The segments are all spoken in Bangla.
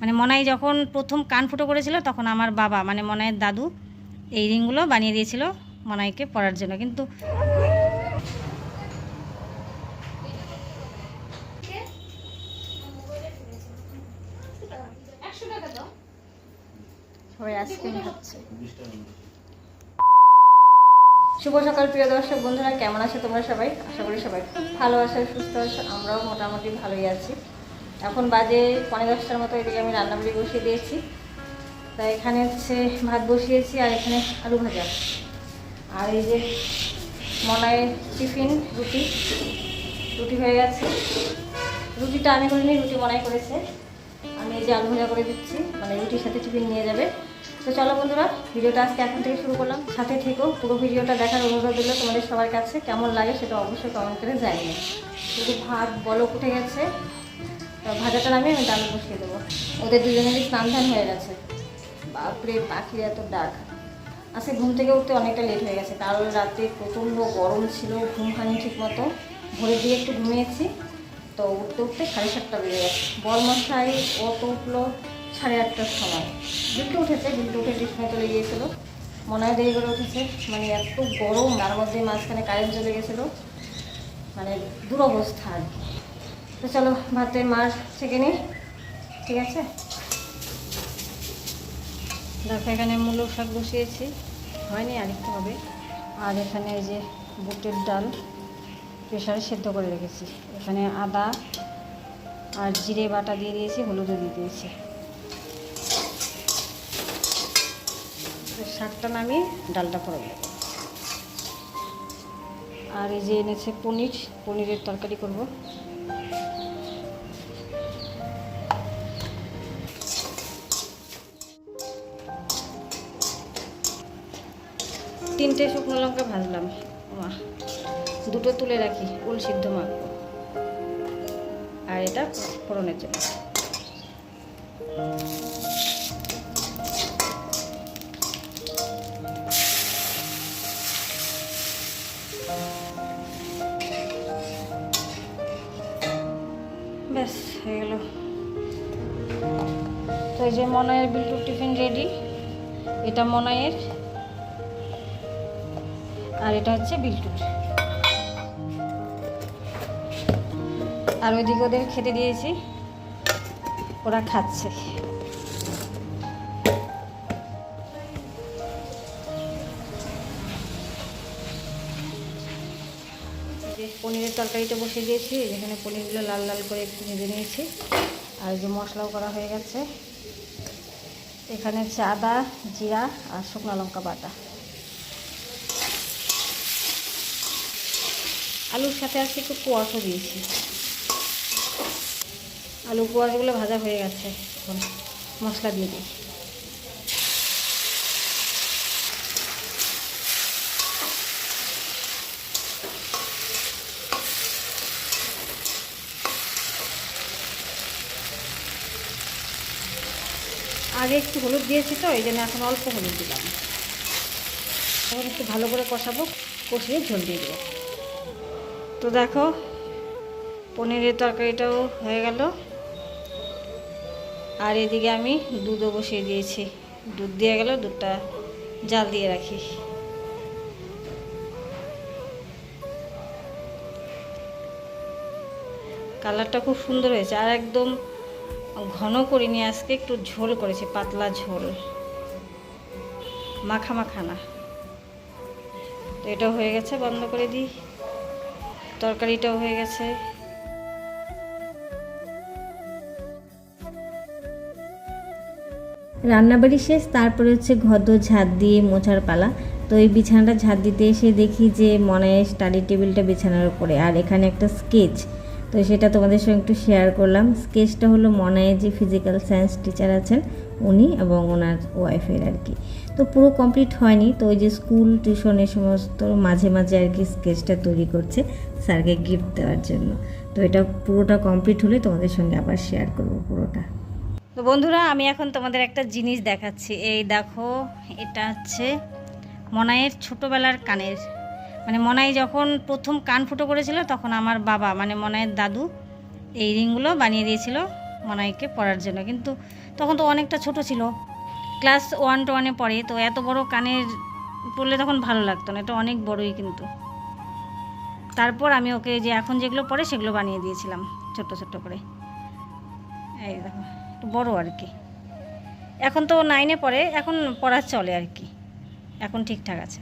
মানে মনাই যখন প্রথম কান ফুটো করেছিল তখন আমার বাবা মানে মনাইয়ের দাদু এই রিংগুলো বানিয়ে দিয়েছিল মনাইকে পরার জন্য। কিন্তু সবাই আইসক্রিম খাচ্ছে। শুভ সকাল প্রিয় দর্শক বন্ধুরা কেমন আছো তোমরা সবাই? আশা করি সবাই খুব ভালো আছো সুস্থ আছো আমরাও মোটামুটি ভালোই আছি। এখন বাজে পনেরো দশটার মতো, এদিকে আমি রান্নাবাড়ি বসিয়ে দিয়েছি। তা এখানে হচ্ছে ভাত বসিয়েছি, আর এখানে আলু ভাজা। আর এই যে মনায় টিফিন, রুটি। রুটি হয়ে গেছে। রুটিটা আমি করিনি, রুটি মনাই করেছে। আমি এই যে আলু ভাজা করে দিচ্ছি মানে রুটির সাথে টিফিন নিয়ে যাবে। তো চলো বন্ধুরা, ভিডিওটা আজকে এখন থেকে শুরু করলাম। সাথে থেকেও পুরো ভিডিওটা দেখার অনুরোধ দিল তোমাদের সবার কাছে। কেমন লাগে সেটা অবশ্যই কমেন্ট করে জানিয়ে যদি ভাত বলক উঠে গেছে। ভাজাটা নামিয়ে আমি ডাল বসিয়ে দেবো। ওদের দুজনেরই স্নান ধান হয়ে গেছে। বাপরে, পাখির এত ডাক। আজকে ঘুম থেকে উঠতে অনেকটা লেট হয়ে গেছে। কাল রাতে প্রচণ্ড গরম ছিল, ঘুম হয়নি ঠিক মতো ভোরের দিকে একটু ঘুমিয়েছি। তো উঠতে উঠতে সাড়ে সাতটা বেজে গেছে। বরমশাই ও তো উঠল সাড়ে আটটার সময়। বিল্টু উঠেছে বিল্টু উঠে টিউশনে চলে গিয়েছিল। মনে হয় দেরি করে উঠেছে। মানে এত গরম, তার মধ্যে মাঝখানে কারেন্ট চলে গেছিল। মানে দুরবস্থা আর কি। তো চলো ভাতে মার ছেঁকে নিই ঠিক আছে? দেখো, এখানে মূলো শাক বসিয়েছি। হয়নি, আরেকটু হবে। আর এখানে এই যে বুটের ডাল প্রেশারে সেদ্ধ করে রেখেছি। এখানে আদা আর জিরে বাটা দিয়ে দিয়েছি, হলুদও দিয়ে দিয়েছি। শাকটা নামিয়ে ডালটা করে দেবো আর এই যে এনেছে পনির, পনিরের তরকারি করব। তিনটে শুকনো লঙ্কা ভাজলাম। মা দুটো তুলে রাখি, উল সিদ্ধ মাখবো। আর এটা ফোড়নের জন্য। ব্যাস, হয়ে গেল। তো এই যে মনায়ের বিল্টুর টিফিন রেডি, এটা মনায়ের আর এটা হচ্ছে বিল্টুর। আর ওইদিকে ওদের খেতে দিয়েছি, ওরা খাচ্ছে। পনিরের তরকারিটা বসে দিয়েছি, যেখানে পনিরগুলো লাল লাল করে একটু ভেজে নিয়েছি। আর যে মশলাও করা হয়ে গেছে। এখানে হচ্ছে আদা জিরা আর শুকনো লঙ্কা বাটা। আলুর সাথে আজকে একটু কোয়াশও দিয়েছি। আলু কোয়াশগুলো ভাজা হয়ে গেছে। এখন মশলা দিয়ে দিই। আগে একটু হলুদ দিয়েছি তো, এই জন্য এখন অল্প হলুদ দিলাম। এখন একটু ভালো করে কষাবো, কষিয়ে ঝোল দিয়ে দেবো। তো দেখো, পনিরের তরকারিটাও হয়ে গেল। আর এদিকে আমি দুধও বসিয়ে দিয়েছি। দুধ দিয়ে গেল, দুধটা জাল দিয়ে রাখি। কালারটা খুব সুন্দর হয়েছে, আর একদম ঘন করিনি আজকে, একটু ঝোল করেছি, পাতলা ঝোল। মাখা মাখা না। তো এটা হয়ে গেছে, বন্ধ করে দিই। তরকারিটাও হয়ে গেছে। রান্নাবাড়ি শেষ, তারপরে হচ্ছে ঘর দোর ঝাঁট দিয়ে মোছার পালা। তো এই বিছানাটা ঝাঁট দিতে এসে দেখি যে মনে স্টাডি টেবিলটা বিছানার উপরে, আর এখানে একটা স্কেচ তো সেটা তোমাদের সঙ্গে একটু শেয়ার করলাম। স্কেচটা হলো মনায়ের যে ফিজিক্যাল সায়েন্স টিচার আছেন উনি এবং ওনার ওয়াইফের আর কি। তো পুরো কমপ্লিট হয়নি। তো ওই যে স্কুল টিউশন সমস্ত মাঝে মাঝে আর কি স্কেচটা তৈরি করছে স্যারকে গিফট দেওয়ার জন্য। তো এটা পুরোটা কমপ্লিট হলে তোমাদের সঙ্গে আবার শেয়ার করব পুরোটা। তো বন্ধুরা, আমি এখন তোমাদের একটা জিনিস দেখাচ্ছি। এই দেখো, এটা হচ্ছে মনায়ের ছোটোবেলার কানের। মানে মনাই যখন প্রথম কান ফুটো করেছিল, তখন আমার বাবা মানে মনায়ের দাদু, এই রিংগুলো বানিয়ে দিয়েছিল মনাইকে পড়ার জন্য। কিন্তু তখন তো অনেকটা ছোট ছিল। ক্লাস ওয়ান টু ওয়ানে পড়ে, তো এত বড় কানের পড়লে তখন ভালো লাগতো না, এটা অনেক বড়ই কিন্তু। তারপর আমি ওকে যে এখন যেগুলো পড়ে সেগুলো বানিয়ে দিয়েছিলাম, ছোট্ট ছোট্ট করে। এই দেখো, একটু বড় আর কি। এখন তো নাইনে পড়ে, এখন পড়া চলে আর কি। এখন ঠিকঠাক আছে।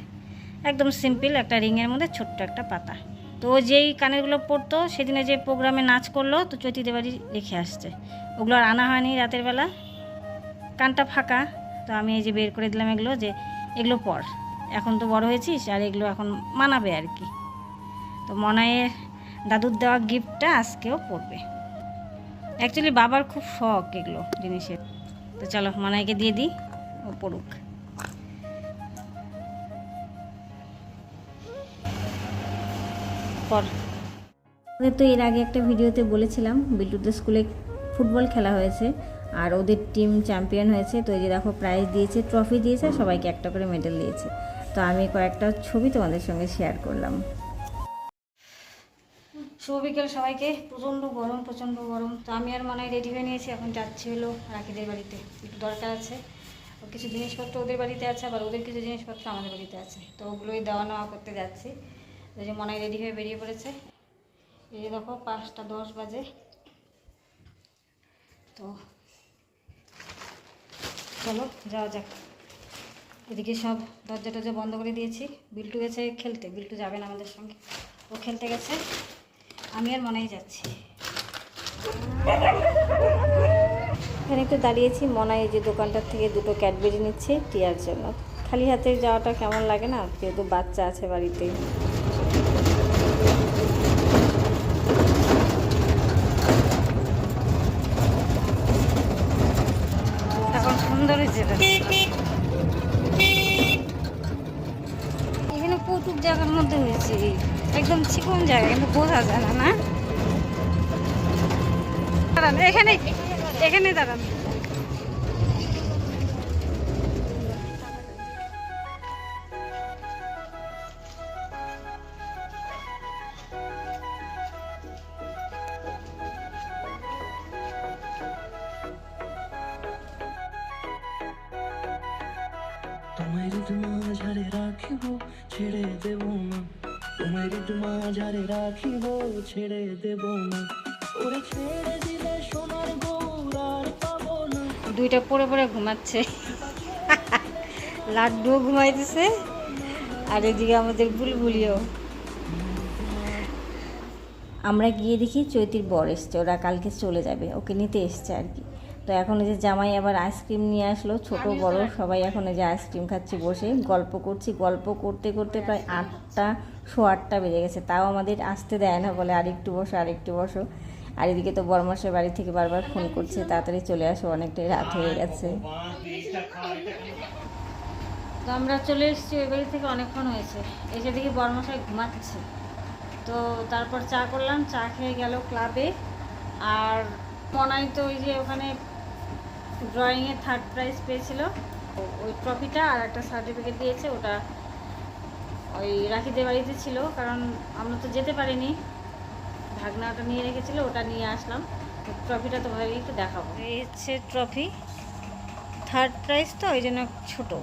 একদম সিম্পল একটা রিংয়ের মধ্যে ছোট্ট একটা পাতা। তো যেই কানেরগুলো পড়তো, সেদিনে যে প্রোগ্রামে নাচ করল, তো চৈতিদের বাড়ি রেখে আসছে। ওগুলো আর আনা হয়নি রাতের বেলা। কানটা ফাঁকা, তো আমি এই যে বের করে দিলাম এগুলো যে এগুলো পর। এখন তো বড় হয়েছিস আর এগুলো এখন মানাবে আর কি। তো মনায়ের দাদুর দেওয়া গিফটটা আজকেও পড়বে। অ্যাকচুয়ালি বাবার খুব শখ এগুলো জিনিসের। তো চলো মনাইকে দিয়ে দিই, ও পড়ুক। তো এর আগে একটা ভিডিওতে বলেছিলাম, বিল্টুদের স্কুলে ফুটবল খেলা হয়েছে। আর ওদের টিম চ্যাম্পিয়ন হয়েছে। তো এই যে দেখো প্রাইজ দিয়েছে ট্রফি দিয়েছে, সবাইকে একটা করে মেডেল দিয়েছে। তো আমি কয়েকটা ছবি তোমাদের সঙ্গে শেয়ার করলাম। শুভ বিকেল সবাইকে। প্রচণ্ড গরম প্রচণ্ড গরম। তো আমি আর মনে হয় রেডি হয়ে নিয়েছি, এখন যাচ্ছি হলো রাখিদের বাড়িতে। একটু দরকার আছে। কিছু জিনিসপত্র ওদের বাড়িতে আছে, আবার ওদের কিছু জিনিসপত্র আমাদের বাড়িতে আছে। তো ওগুলোই দেওয়া নেওয়া করতে যাচ্ছি। তো যে মনে হয় রেডি হয়ে বেরিয়ে পড়েছে। এই দেখো পাঁচটা দশ বাজে। তো চলো, যাওয়া যাক। এদিকে সব দরজা টরজা বন্ধ করে দিয়েছি। বিল্টু গেছে খেলতে। বিল্টু যাবে না আমাদের সঙ্গে। ও খেলতে গেছে। আমি আর মনেই যাচ্ছি। এখানে একটু দাঁড়িয়েছি। মনে হয় যে দোকানটার থেকে দুটো ক্যাডবেরি নিচ্ছে, টিয়ার জন্য। খালি হাতে যাওয়াটা কেমন লাগে না? যেহেতু বাচ্চা আছে বাড়িতে এখন সুন্দর হয়েছে এখানে প্রচুর জায়গার মধ্যে হয়েছে। একদম চিকন জায়গা, কিন্তু বোঝা যায় না না? দাঁড়ান, এখানে এখানে দাঁড়ান। তোমায় মাঝারে রাখিব, ছেড়ে দেব না। তোমায় মাঝারে রাখিব, ছেড়ে দেব না। ওরে ছেড়ে দিলে সোনার গৌর আর পাবো না। দুইটা পড়ে পড়ে ঘুমাচ্ছে। লাড্ডুও ঘুমাইতেছে, আর এদিকে আমাদের বুলবুলিও। আমরা গিয়ে দেখি চৈতির বর এসছে, ওরা কালকে চলে যাবে, ওকে নিতে এসছে আর কি। তো এখন এই যে জামাই আবার আইসক্রিম নিয়ে আসলো ছোট বড় সবাই এখন এই যে আইসক্রিম খাচ্ছি বসে গল্প করছি গল্প করতে করতে প্রায় আটটা শো আটটা বেজে গেছে। তাও আমাদের আসতে দেয় না বলে আরেকটু বসো আরেকটু বসো। আর এদিকে তো বরমাসের বাড়ি থেকে বারবার ফোন করছে তাড়াতাড়ি চলে আসো অনেকটাই রাত হয়ে গেছে। তো আমরা চলে এসেছি ওই বাড়ি থেকে অনেকক্ষণ হয়েছে। এসে দেখি বর্মশাই ঘুমাচ্ছে। তো তারপর চা করলাম চা খেয়ে গেল ক্লাবে। আর মনাই তো ওই যে ওখানে ড্রয়িংয়ে থার্ড প্রাইজ পেয়েছিল। ওই ট্রফিটা আর একটা সার্টিফিকেট দিয়েছে, ওটা ওই রাখিদের বাড়িতে ছিল, কারণ আমরা তো যেতে পারিনি। ভাগনা ওটা নিয়ে রেখেছিল, ওটা নিয়ে আসলাম। ট্রফিটা তোমাদেরকে একটু দেখাবো। এই হচ্ছে ট্রফি থার্ড প্রাইজ তো, ওই জন্য ছোটো।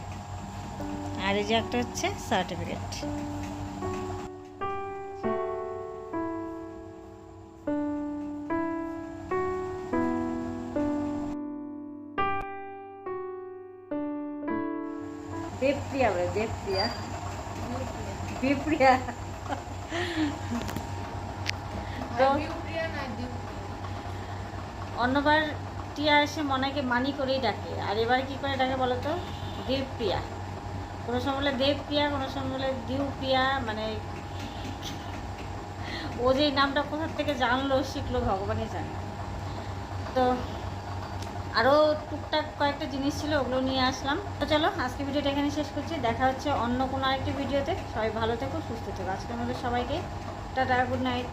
আর এই যে একটা হচ্ছে সার্টিফিকেট দেবপ্রিয়া বলে দেবপ্রিয়া তো অন্যবার টিয়া এসে মনাকে মানি করেই ডাকে। আর এবার কি করে ডাকে বলো তো? দেবপ্রিয়া কোনো সময় বলে দেবপ্রিয়া কোনো সময় বলে দিউপ্রিয়া মানে ও যে নামটা কোথার থেকে জানলো শিখলো ভগবানই জানে। তো আরও টুকটাক কয়েকটা জিনিস ছিল, ওগুলো নিয়ে আসলাম। তো চলো, আজকে ভিডিওটা এখানে শেষ করছি। দেখা হচ্ছে অন্য কোনো আরেকটি ভিডিওতে। সবাই ভালো থেকো, সুস্থ থেকো। আজকের মধ্যে সবাইকে, টাটা গুড নাইট